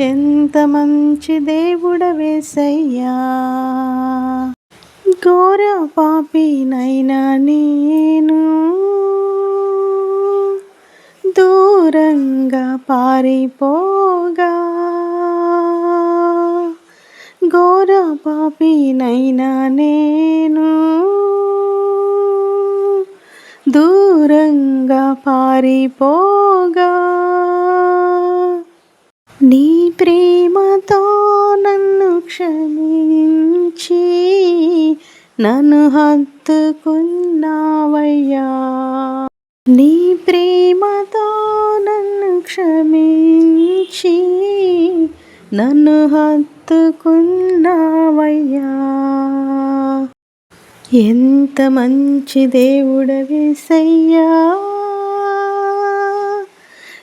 ఎంత మంచి దేవుడవేసయ్యా. ఘోర పాపినైనా నేను. దూరంగా పారిపోగా. ఘోర పాపినైనా నేను. దూరంగా పారిపోగా. నీ ప్రేమతో నన్ను క్షమించి నన్ను హత్తుకున్నావయ్యా. నీ ప్రేమతో నన్ను క్షమించి నన్ను హత్తుకున్నావయ్యా. ఎంత మంచి దేవుడవేసయ్యా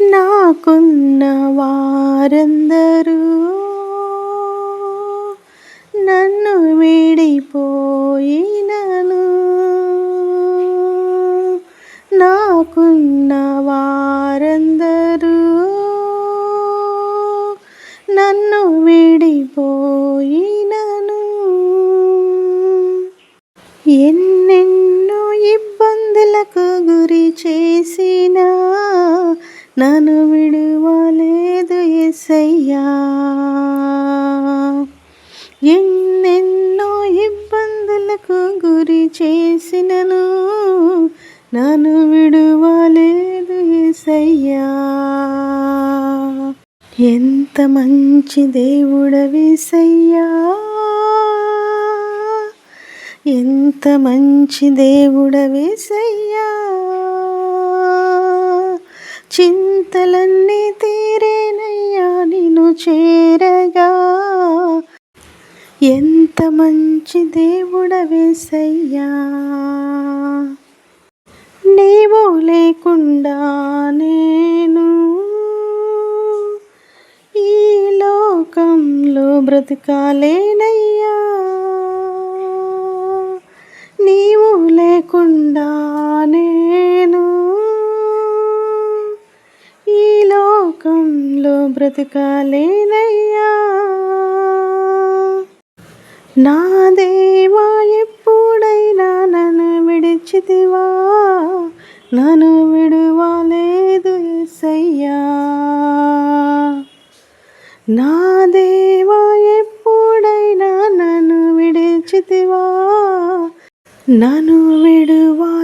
నాకున్న వారందరూ నన్ను విడిపోయినను. నాకున్న వారందరూ నన్ను విడిపోయినను. ఎన్నెన్నో ఇబ్బందులకు గురి చేసి నన్ను విడువలేదు ఎసయ్యా ఎన్నెన్నో ఇబ్బందులకు గురి చేసినను నన్ను విడువలేదు ఎసయ్యా ఎంత మంచి దేవుడవేసయ్యా ఎంత మంచి దేవుడవేసయ్యా చింతలన్నీ తీరేనయ్యా నిన్ను చేరగా. ఎంత మంచి దేవుడవేసయ్యా. నీవు లేకుండా నేను ఈ లోకంలో బ్రతకాలేనయ్యా. నీవు లేకుండా లోకంలో బ్రతకాలేనయ్యా. నా దేవా ఎప్పుడైనా నన్ను విడిచితివా? నన్ను విడువలేదు ఎసయ్యా నా దేవా ఎప్పుడైనా నన్ను విడిచితివా? నన్ను విడువా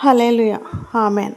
హలేలుయ ఆమెన్